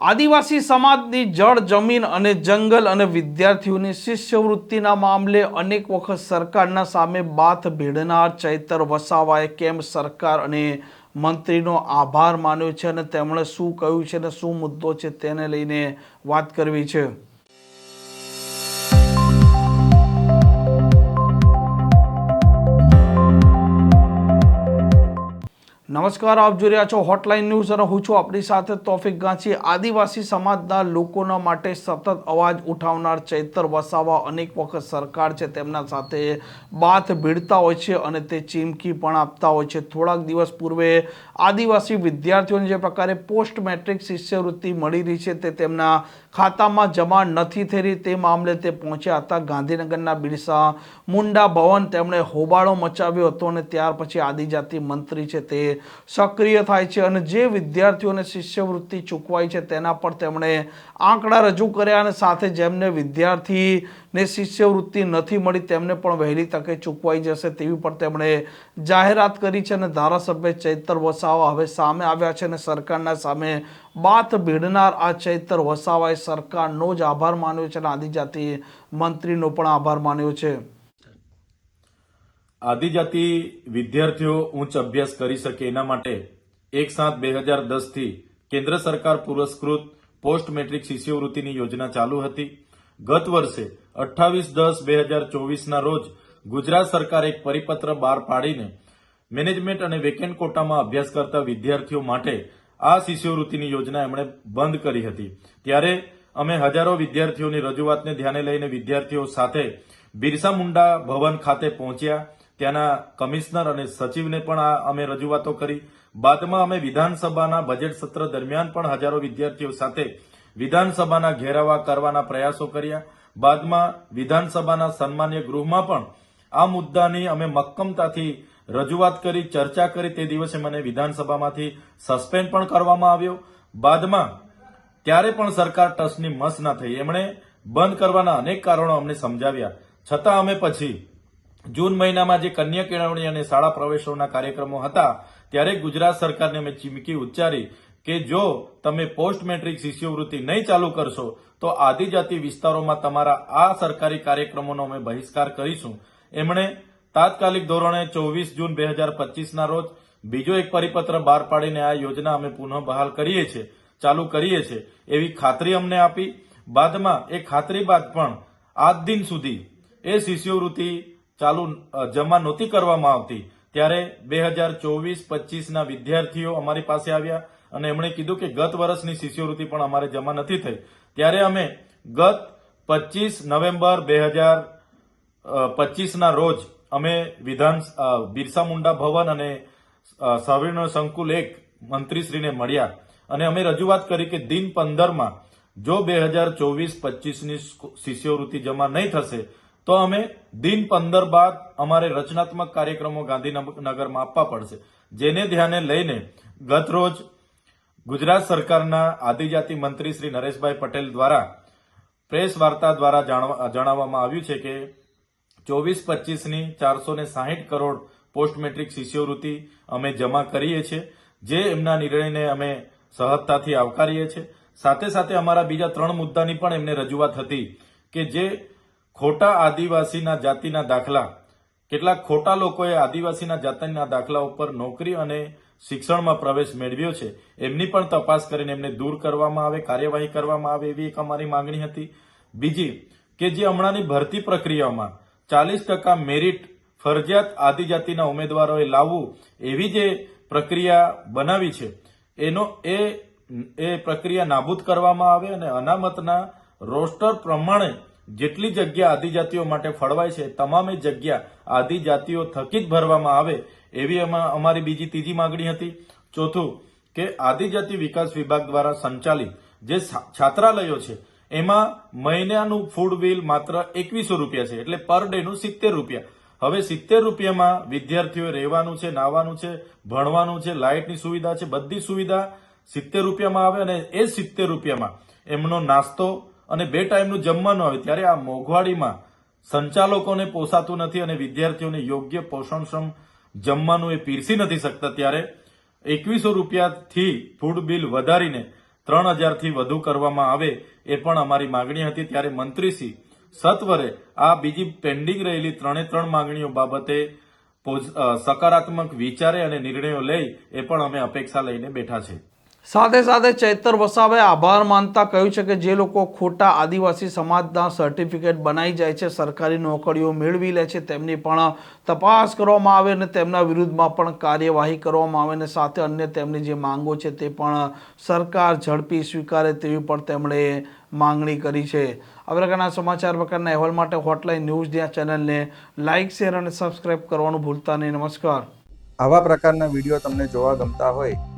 આદિવાસી સમાજની જળ, જમીન અને જંગલ અને વિદ્યાર્થીઓની શિષ્યવૃત્તિના મામલે અનેક વખત સરકારના સામે બાથ ભીડનાર ચૈતર વસાવાએ કેમ સરકાર અને મંત્રીનો આભાર માન્યો છે અને તેમણે શું કહ્યું છે અને શું મુદ્દો છે તેને લઈને વાત કરવી છે. નમસ્કાર, આપ જોઈ રહ્યા છો હોટલાઇન ન્યૂઝ અને હું છું આપણી સાથે તોફિક ગાંચી આદિવાસી સમાજના લોકોના માટે સતત અવાજ ઉઠાવનાર ચૈતર વસાવા અનેક વખત સરકાર છે, તેમના સાથે બાથ ભીડતા હોય છે અને તે ચીમકી પણ આપતા હોય છે. થોડાક દિવસ પૂર્વે આદિવાસી વિદ્યાર્થીઓને જે પ્રકારે પોસ્ટ મેટ્રિક શિષ્યવૃત્તિ મળી રહી છે, તે તેમના ખાતામાં જમા નથી થઈ રહી તે મામલે તે પહોંચ્યા હતા ગાંધીનગરના બિરસા મુંડા ભવન. તેમણે હોબાળો મચાવ્યો હતો અને ત્યાર પછી આદિજાતિ મંત્રી છે તે સક્રિય થાય છે અને જે વિદ્યાર્થીઓને શિષ્યવૃત્તિ ચૂકવાઈ છે તેના પર તેમણે આંકડા રજૂ કર્યા અને સાથે જેમને વિદ્યાર્થીને શિષ્યવૃત્તિ નથી મળી તેમને પણ વહેલી તકે ચૂકવાઈ જશે તેવી પણ તેમણે જાહેરાત કરી છે અને ધારાસભ્ય ચૈતર વસાવા હવે સામે આવ્યા છે અને સરકારના સામે બાત ભીડનાર આ ચૈતર વસાવાએ સરકારનો જ આભાર માન્યો છે અને આદિજાતિ મંત્રીનો પણ આભાર માન્યો છે. આદિજાતિ વિદ્યાર્થીઓ ઉચ્ચ અભ્યાસ કરી શકે એના માટે એક સાત બે હજાર દસથી કેન્દ્ર સરકાર પુરસ્કૃત પોસ્ટ મેટ્રિક શિષ્યવૃત્તિની યોજના ચાલુ હતી. ગત વર્ષે અઠ્ઠાવીસ દસ બે હજાર ચોવીસના રોજ ગુજરાત સરકારે એક પરિપત્ર બહાર પાડીને મેનેજમેન્ટ અને વેકેન્ટ કોટામાં અભ્યાસ કરતા વિદ્યાર્થીઓ માટે આ શિષ્યવૃત્તિની યોજના એમણે બંધ કરી હતી. ત્યારે અમે હજારો વિદ્યાર્થીઓની રજૂઆતને ધ્યાને લઈને વિદ્યાર્થીઓ સાથે બિરસા મુંડા ભવન ખાતે પહોંચ્યા. ત્યાંના કમિશનર અને સચિવને પણ આ અમે રજૂઆતો કરી. બાદમાં અમે વિધાનસભાના બજેટ સત્ર દરમિયાન પણ હજારો વિદ્યાર્થીઓ સાથે વિધાનસભાના ઘેરાવા કરવાના પ્રયાસો કર્યા. બાદમાં વિધાનસભાના સન્માન્ય ગૃહમાં પણ આ મુદ્દાની અમે મક્કમતાથી રજૂઆત કરી, ચર્ચા કરી. તે દિવસે મને વિધાનસભામાંથી સસ્પેન્ડ પણ કરવામાં આવ્યો. બાદમાં ત્યારે પણ સરકાર ટસની મસ ના થઈ. એમણે બંધ કરવાના અનેક કારણો અમને સમજાવ્યા. છતાં અમે પછી જૂન મહિનામાં જે કન્યા કેળવણી અને શાળા પ્રવેશોના કાર્યક્રમો હતા, ત્યારે ગુજરાત સરકારને મેં ચીમકી ઉચ્ચારી કે જો તમે પોસ્ટ મેટ્રિક શિષ્યવૃત્તિ નહીં ચાલુ કરશો, તો આદિજાતિ વિસ્તારોમાં તમારા આ સરકારી કાર્યક્રમોનો અમે બહિષ્કાર કરીશું. એમણે તાત્કાલિક ધોરણે ચોવીસ જૂન બે હજાર પચીસના રોજ બીજો એક પરિપત્ર બહાર પાડીને આ યોજના અમે પુનઃ બહાલ કરીએ છીએ ચાલુ કરીએ છીએ એવી ખાતરી અમને આપી. બાદમાં એ ખાતરી બાદ પણ આજ દિન સુધી એ શિષ્યવૃત્તિ ચાલુ જમા નહોતી કરવામાં આવતી, ત્યારે બે હજાર ચોવીસ, પચીસના વિદ્યાર્થીઓ અમારી પાસે આવ્યા અને એમણે કીધું કે ગત વર્ષની શિષ્યવૃત્તિ પણ અમારે જમા નથી થઈ. ત્યારે અમે ગત પચીસ નવેમ્બર બે હજાર પચીસના રોજ અમે વિધાન બિરસા મુંડા ભવન અને સવિર્ણ સંકુલ એક મંત્રીશ્રીને મળ્યા અને અમે રજૂઆત કરી કે દિન પંદરમાં જો બે હજાર ચોવીસ, પચીસની શિષ્યવૃત્તિ જમા નહીં થશે તો અમે દિન પંદર બાદ અમારે રચનાત્મક કાર્યક્રમો ગાંધીનગરમાં આપવા પડશે. જેને ધ્યાને લઈને ગત રોજ ગુજરાત સરકારના આદિજાતિ મંત્રી શ્રી નરેશભાઈ પટેલ દ્વારા પ્રેસ વાર્તા દ્વારા જાણવા- જણાવવામાં આવ્યું છે કે ચોવીસ પચીસની ચારસો ને સાહીઠ કરોડ પોસ્ટ મેટ્રિક શિષ્યવૃત્તિ અમે જમા કરીએ છીએ, જે એમના નિર્ણયને અમે સહજતાથી આવકારીએ છીએ. સાથે સાથે અમારા બીજા ત્રણ મુદ્દાની પણ એમને રજૂઆત હતી કે જે ખોટા આદિવાસીના જાતિના દાખલા. કેટલાક ખોટા લોકોએ આદિવાસીના જાતિના દાખલા ઉપર નોકરી અને શિક્ષણમાં પ્રવેશ મેળવ્યો છે. એમની પણ તપાસ કરીને એમને દૂર કરવામાં આવે, કાર્યવાહી કરવામાં આવે એવી એક અમારી માંગણી હતી. બીજી, કે જે હમણાંની ભરતી પ્રક્રિયામાં ચાલીસ ટકા મેરિટ ફરજિયાત આદિજાતિના ઉમેદવારોએ લાવવું એવી જે પ્રક્રિયા બનાવી છે, એનો એ એ પ્રક્રિયા નાબૂદ કરવામાં આવે અને અનામતના રોસ્ટર પ્રમાણે જેટલી જગ્યા આદિજાતિઓ માટે ફળવાય છે, તમામે જગ્યા આદિજાતિઓ થકી જ ભરવામાં આવે, એવી અમારી બીજી ત્રીજી માંગણી હતી. ચોથું, કે આદિજાતિ વિકાસ વિભાગ દ્વારા સંચાલિત જે છાત્રાલયો છે, એમાં મહિનાનું ફૂડ બિલ માત્ર એકવીસો રૂપિયા છે, એટલે પર ડે નું સિત્તેર રૂપિયા. હવે સિત્તેર રૂપિયામાં વિદ્યાર્થીઓએ રહેવાનું છે નાવાનું છે, ભણવાનું છે, લાઇટની સુવિધા છે, બધી સુવિધા સિત્તેર રૂપિયામાં આવે અને એ સિત્તેર રૂપિયામાં એમનો નાસ્તો અને બે ટાઈમનું જમવાનું આવે ત્યારે આ મોંઘવાડીમાં સંચાલકોને પોસાતું નથી અને વિદ્યાર્થીઓને યોગ્ય પોષણક્ષમ જમવાનું એ પીરસી નથી શકતા ત્યારે એકવીસો રૂપિયાથી ફૂડ બિલ વધારીને ત્રણ હજારથી વધુ કરવામાં આવે એ પણ અમારી માગણી હતી ત્યારે મંત્રીશ્રી સત્વરે આ બીજી પેન્ડિંગ રહેલી ત્રણે ત્રણ માંગણીઓ બાબતે સકારાત્મક વિચારે અને નિર્ણયો લઈ એ પણ અમે અપેક્ષા લઈને બેઠા છે. સાથે સાથે ચૈતર વસાવે આભાર માનતા કહ્યું છે કે જે લોકો ખોટા આદિવાસી સમાજના સર્ટિફિકેટ બનાવી જાય છે, સરકારી નોકરીઓ મેળવી લે છે, તેમની પણ તપાસ કરવામાં આવે અને તેમના વિરુદ્ધમાં પણ કાર્યવાહી કરવામાં આવે અને સાથે અન્ય તેમની જે માંગો છે તે પણ સરકાર ઝડપી સ્વીકારે તેવી પણ તેમણે માંગણી કરી છે. આ પ્રકારના સમાચાર પ્રકારના અહેવાલ માટે હોટલાઇન ન્યૂઝ ત્યાં ચેનલને લાઇક શેર અને સબસ્ક્રાઇબ કરવાનું ભૂલતા નહીં. નમસ્કાર. આવા પ્રકારના વીડિયો તમને જોવા ગમતા હોય